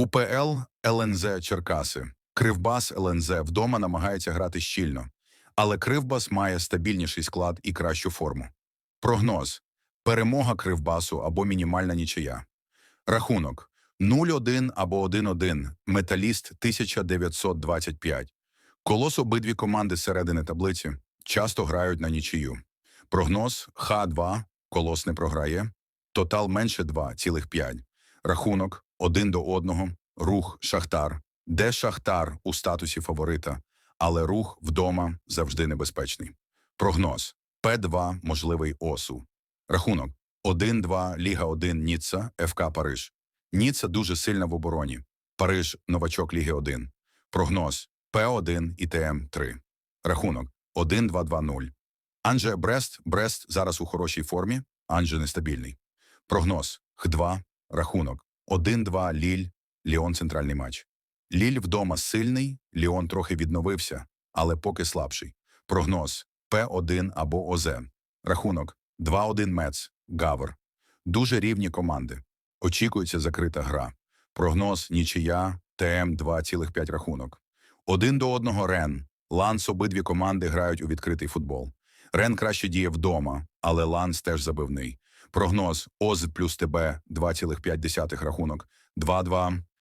УПЛ ЛНЗ Черкаси. Кривбас ЛНЗ вдома намагається грати щільно, але Кривбас має стабільніший склад і кращу форму. Прогноз: перемога Кривбасу або мінімальна нічия. Рахунок 0-1 або 1-1. Металіст 1925. Колос обидві команди середини таблиці часто грають на нічию. Прогноз Х2. Колос не програє. Тотал менше 2,5. Рахунок 1 до 1. Рух Шахтар. Де Шахтар у статусі фаворита, але рух вдома завжди небезпечний. Прогноз П2 можливий ОСУ. Рахунок 1-2 Ліга 1 Ніцца ФК Париж. Ніцца дуже сильна в обороні. Париж новачок Ліги 1. Прогноз П1 і ТМ3. Рахунок 1-2-2-0. Анже Брест. Брест зараз у хорошій формі. Анже нестабільний. Прогноз Х2. Рахунок 1-2 Ліль. Ліон центральний матч. Ліль вдома сильний, Ліон трохи відновився, але поки слабший. Прогноз П1 або ОЗ. Рахунок 2-1 Мец, Гавр. Дуже рівні команди. Очікується закрита гра. Прогноз нічия, ТМ 2,5 рахунок. Один до одного Рен. Ланс обидві команди грають у відкритий футбол. Рен краще діє вдома, але Ланс теж забивний. Прогноз ОЗ плюс ТБ 2,5 рахунок. 2-2